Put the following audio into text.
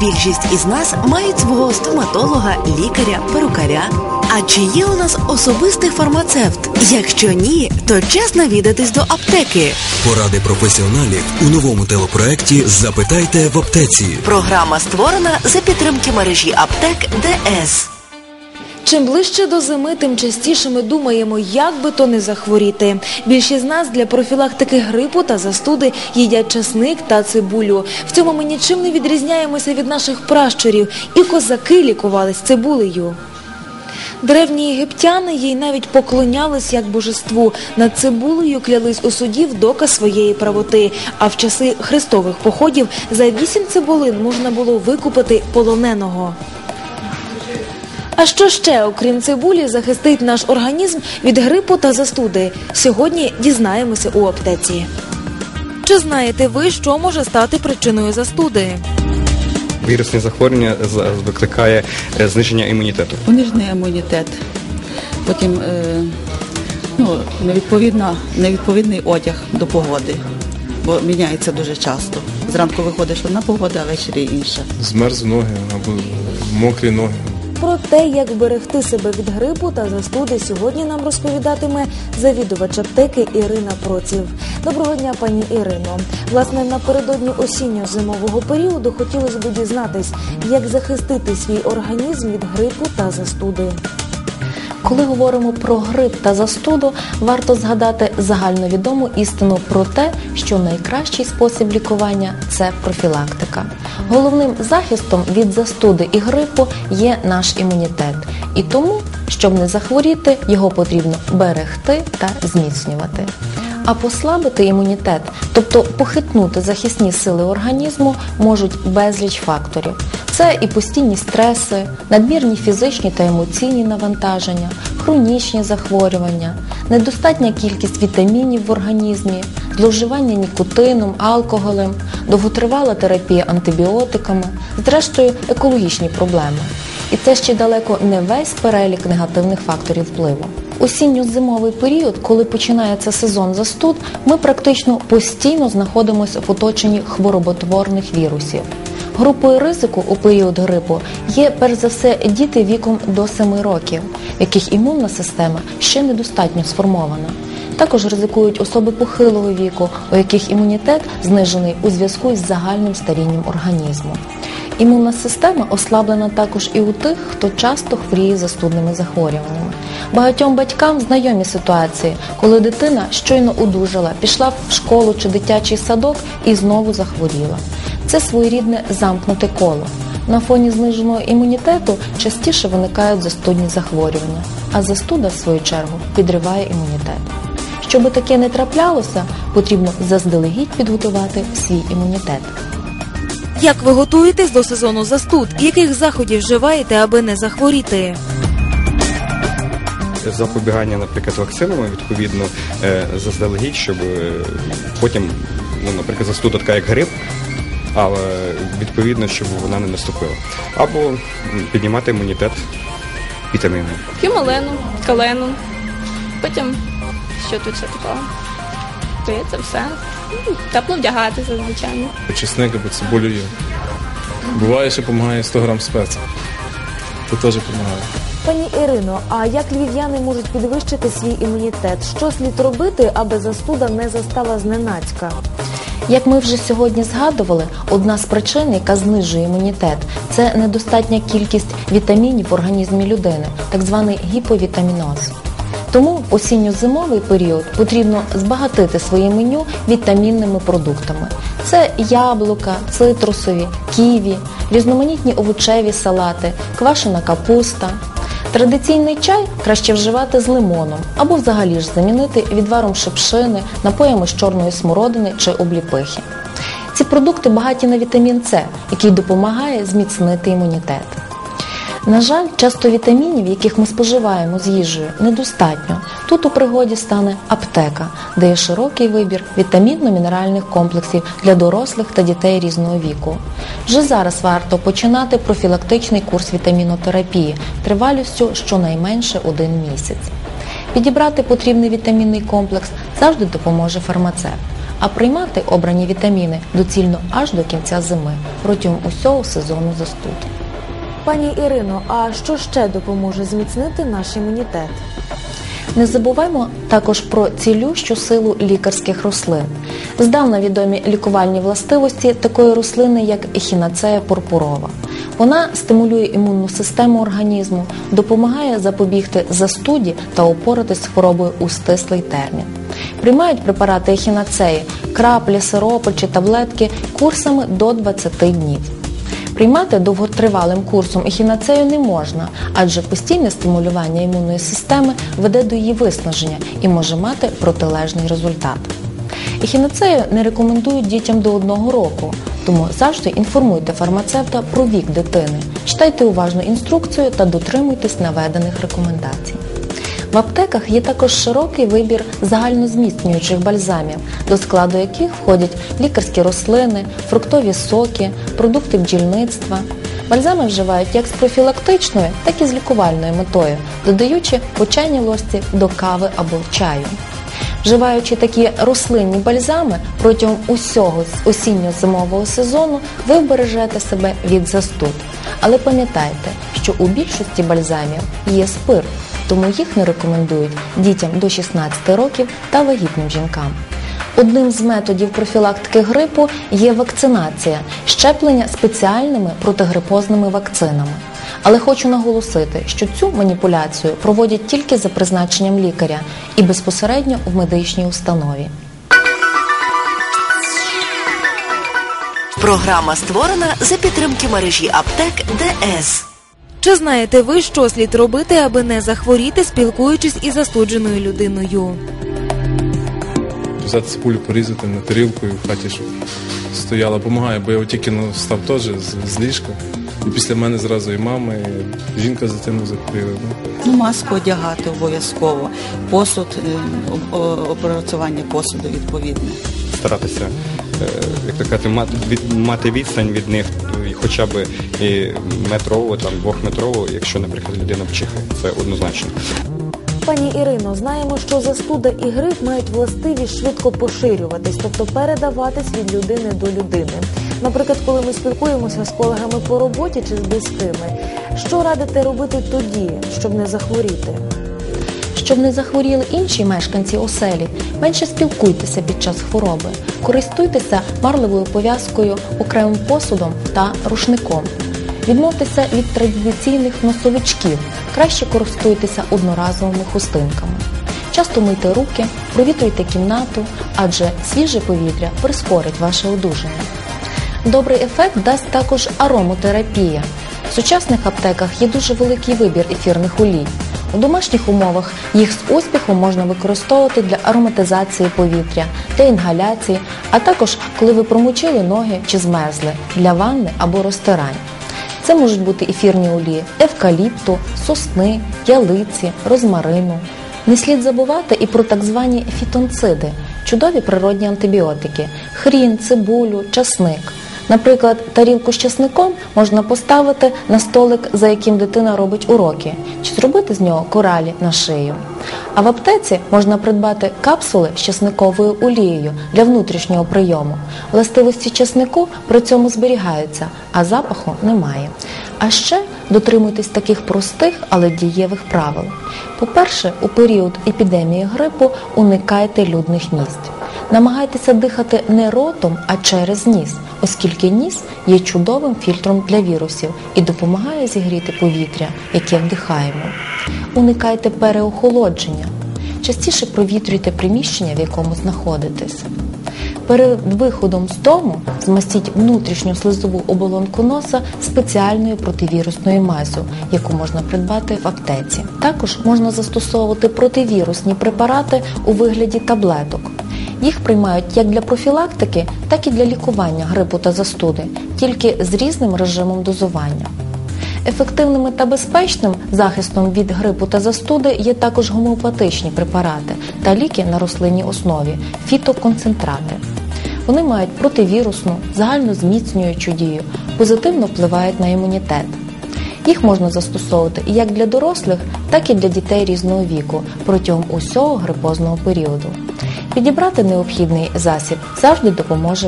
Більшість із нас мають свого стоматолога, лікаря, перукаря. А чи є у нас особистий фармацевт? Якщо ні, то час навідатись до аптеки. Поради професіоналів у новому телепроекті Запитайте в аптеці. Програма створена за підтримки мережі аптек ДС. Чим ближче до зими, тим частіше ми думаємо, як би то не захворіти. Більшість з нас для профілактики грипу та застуди їдять часник та цибулю. В цьому ми нічим не відрізняємося від наших пращурів, і козаки лікувались цибулею. Древні єгиптяни їй навіть поклонялись як божеству. Над цибулею клялись у суді в доказ своєї правоти. А в часи хрестових походів за вісім цибулин можна було викупити полоненого. А що ще, окрім цибулі, захистить наш організм від грипу та застуди? Сьогодні дізнаємося у аптеці. Чи знаєте ви, що може стати причиною застуди? Вірусне захворювання викликає е, зниження імунітету. Понижений імунітет, потім е, ну, невідповідна, невідповідний одяг до погоди, бо міняється дуже часто. Зранку виходиш одна погода, а ввечері інша. змерз ноги або мокрі ноги. Про те, як берегти себе від грипу та застуди, сьогодні нам розповідатиме завідувач аптеки Ірина Проців. Доброго дня, пані Ірино. Власне, напередодні осінньо-зимового періоду хотілося б дізнатись, як захистити свій організм від грипу та застуди. Коли говоримо про грип та застуду, варто згадати загальновідому істину про те, що найкращий спосіб лікування це профілактика. Головним захистом від застуди і грипу є наш імунітет, і тому, щоб не захворіти, його потрібно берегти та зміцнювати. А послабити імунітет, тобто похитнути захисні сили організму, можуть безліч факторів. Це і постійні стреси, надмірні фізичні та емоційні навантаження, хронічні захворювання, недостатня кількість вітамінів в організмі, зловживання нікотином, алкоголем, довготривала терапія антибіотиками, зрештою екологічні проблеми. І це ще далеко не весь перелік негативних факторів впливу. Осінньо-зимовий період, коли починається сезон застуд, ми практично постійно знаходимося в оточенні хвороботворних вірусів. Групою ризику у період грипу є перш за все діти віком до 7 років, яких імунна система ще недостатньо сформована. Також ризикують особи похилого віку, у яких імунітет знижений у зв'язку із загальним старінням організму. Імунна система ослаблена також і у тих, хто часто хворіє застудними захворюваннями. Багатьом батькам знайомі ситуації, коли дитина щойно одужала, пішла в школу чи дитячий садок і знову захворіла. Це своєрідне замкнуте коло. На фоні зниженого імунітету частіше виникають застудні захворювання, а застуда, в свою чергу, підриває імунітет. Щоби таке не траплялося, потрібно заздалегідь підготувати свій імунітет. Як ви готуєтесь до сезону застуд? Яких заходів вживаєте, аби не захворіти? Запобігання, наприклад, вакцинами відповідно е, заздалегідь, щоб е, потім, ну, наприклад, застуда така як грип, але відповідно, щоб вона не наступила. Або піднімати імунітет вітамінами. П'ю калену. Потім що тут ще такого? Здається, все. Ну, Тепло вдягатися, звичайно. Чесник або цибулю їм. Буває, що допомагає 100 грам спеції. Це теж допомагає. Пані Ірино, а як львів'яни можуть підвищити свій імунітет? Що слід робити, аби застуда не застала зненацька? Як ми вже сьогодні згадували, одна з причин, яка знижує імунітет, це недостатня кількість вітамінів в організмі людини, так званий гіповітаміноз. Тому в осінньо-зимовий період потрібно збагатити своє меню вітамінними продуктами. Це яблука, цитрусові, ківі, різноманітні овочеві салати, квашена капуста. Традиційний чай краще вживати з лимоном або взагалі ж замінити відваром шипшини, напоями з чорної смородини чи обліпихи. Ці продукти багаті на вітамін С, який допомагає зміцнити імунітет. На жаль, часто вітамінів, яких ми споживаємо з їжею, недостатньо. Тут у пригоді стане аптека, де є широкий вибір вітамінно-мінеральних комплексів для дорослих та дітей різного віку. Вже зараз варто починати профілактичний курс вітамінотерапії тривалістю щонайменше один місяць. Підібрати потрібний вітамінний комплекс завжди допоможе фармацевт. а приймати обрані вітаміни доцільно аж до кінця зими протягом усього сезону застуд. Пані Ірино, а що ще допоможе зміцнити наш імунітет? Не забуваймо також про цілющу силу лікарських рослин. Здавна відомі лікувальні властивості такої рослини, як ехінацея пурпурова. Вона стимулює імунну систему організму, допомагає запобігти застуді та опоратись з хворобою у стислий термін. Приймають препарати ехінацеї, краплі, сиропи чи таблетки курсами до 20 днів. Приймати довготривалим курсом ехінацею не можна, адже постійне стимулювання імунної системи веде до її виснаження і може мати протилежний результат. Ехінацею не рекомендують дітям до одного року, тому завжди інформуйте фармацевта про вік дитини, читайте уважно інструкцію та дотримуйтесь наведених рекомендацій. В аптеках є також широкий вибір загальнозміцнюючих бальзамів, до складу яких входять лікарські рослини, фруктові соки, продукти бджільництва. Бальзами вживають як з профілактичною, так і з лікувальною метою, додаючи по чайній ложці до кави або чаю. Вживаючи такі рослинні бальзами протягом усього осінньо-зимового сезону, ви вбережете себе від застуд. Але пам'ятайте, що у більшості бальзамів є спирт, тому їх не рекомендують дітям до 16 років та вагітним жінкам. Одним з методів профілактики грипу є вакцинація, щеплення спеціальними протигрипозними вакцинами. Але хочу наголосити, що цю маніпуляцію проводять тільки за призначенням лікаря і безпосередньо в медичній установі. Програма створена за підтримки мережі аптек ДС. Чи знаєте ви, що слід робити, аби не захворіти, спілкуючись із застудженою людиною? Взяти цибулю, порізати на тарілку і в хаті, щоб стояла, допомагає, бо я тільки ну, став теж з, з ліжка. І після мене зразу і мама, і жінка за тим захворіла. Ну. Ну, маску одягати обов'язково, посуд, е, о- опрацювання посуду відповідне. старатися, як то казати, мати відстань від них, хоча б і метрову, там, двохметрову, якщо, наприклад, людина вчихає. Це однозначно. Пані Ірино, знаємо, що застуда і грип мають властивість швидко поширюватись, тобто передаватись від людини до людини. Наприклад, коли ми спілкуємося з колегами по роботі чи з близькими, що радите робити тоді, щоб не захворіти? Щоб не захворіли інші мешканці оселі, менше спілкуйтеся під час хвороби, користуйтеся марливою пов'язкою, окремим посудом та рушником. Відмовтеся від традиційних носовичків, краще користуйтеся одноразовими хустинками. Часто мийте руки, провітрюйте кімнату, адже свіже повітря прискорить ваше одужання. Добрий ефект дасть також аромотерапія. В сучасних аптеках є дуже великий вибір ефірних олій. У домашніх умовах їх з успіхом можна використовувати для ароматизації повітря, для інгаляції, а також коли ви промочили ноги чи змерзли для ванни або розтирань. Це можуть бути ефірні олії евкаліпту, сосни, ялиці, розмарину. Не слід забувати і про так звані фітонциди чудові природні антибіотики хрін, цибулю, часник. Наприклад, тарілку з часником можна поставити на столик, за яким дитина робить уроки, чи зробити з нього коралі на шию. А в аптеці можна придбати капсули з часниковою олією для внутрішнього прийому. Властивості часнику при цьому зберігаються, а запаху немає. А ще дотримуйтесь таких простих, але дієвих правил. По-перше, у період епідемії грипу уникайте людних місць. Намагайтеся дихати не ротом, а через ніс, оскільки ніс є чудовим фільтром для вірусів і допомагає зігріти повітря, яке вдихаємо. Уникайте переохолодження. Частіше провітрюйте приміщення, в якому знаходитесь. Перед виходом з дому змастіть внутрішню слизову оболонку носа спеціальною противірусною мазю, яку можна придбати в аптеці. Також можна застосовувати противірусні препарати у вигляді таблеток. Їх приймають як для профілактики, так і для лікування грипу та застуди, тільки з різним режимом дозування. Ефективними та безпечним захистом від грипу та застуди є також гомеопатичні препарати та ліки на рослинній основі фітоконцентрати. Вони мають противірусну, загальнозміцнюючу дію, позитивно впливають на імунітет. Їх можна застосовувати як для дорослих, так і для дітей різного віку протягом усього грипозного періоду. Підібрати необхідний засіб завжди допоможе